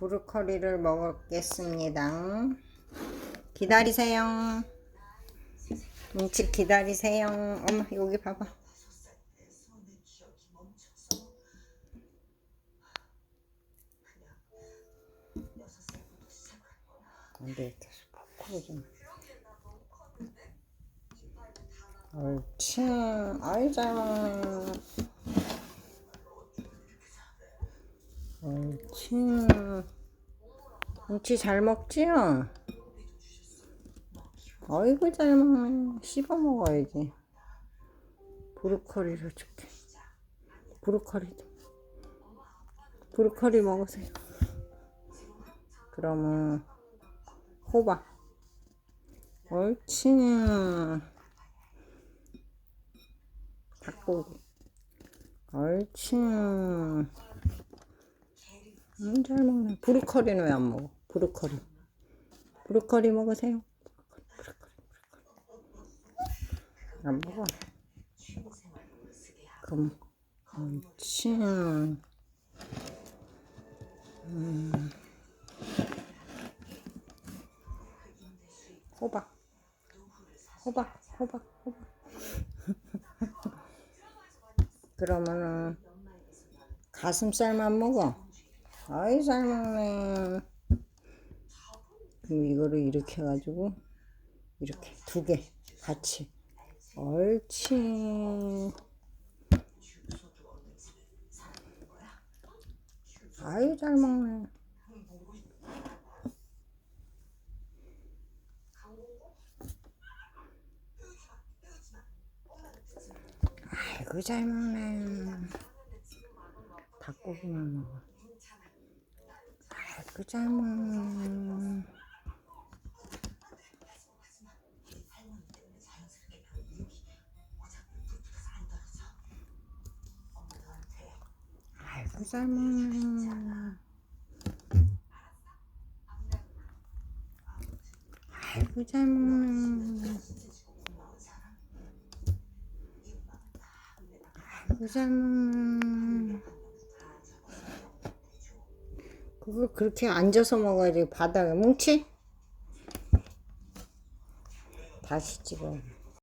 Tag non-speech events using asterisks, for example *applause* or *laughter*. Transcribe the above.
브로콜리를 먹겠습니다. 기다리세요. 눈치 기다리세요. 엄마 여기 봐봐. 근데 포크를 좀. 옳지. 아이 잘 먹네. 옳지. 옳지 잘 먹지요? 어이구 잘 먹네. 씹어 먹어야지. 브로콜리를 줄게. 브로콜리도. 브로콜리 먹으세요. 그러면 호박. 옳지. 닭고기. 옳지. 음, 잘 먹네. 브로콜리는 왜 안 먹어? 브로콜리. 브로콜리 먹으세요. 안 먹어. 그럼, 옳지. 음. 호박. 호박, 호박, 호박. *laughs* 그러면은 가슴살만 먹어. 아이 잘 먹네. 그럼 이거를 이렇게 해가지고 이렇게 두 개 같이. 옳지. 아이 잘 먹네. 아이고 잘 먹네. 닭고기만 먹어. 아이고 잘 먹네. 잘 먹네. 아이고 잘 먹네. 아이고 잘 먹네. 그걸 그렇게 앉아서 먹어야지 바닥에 뭉치? 다시 찍어.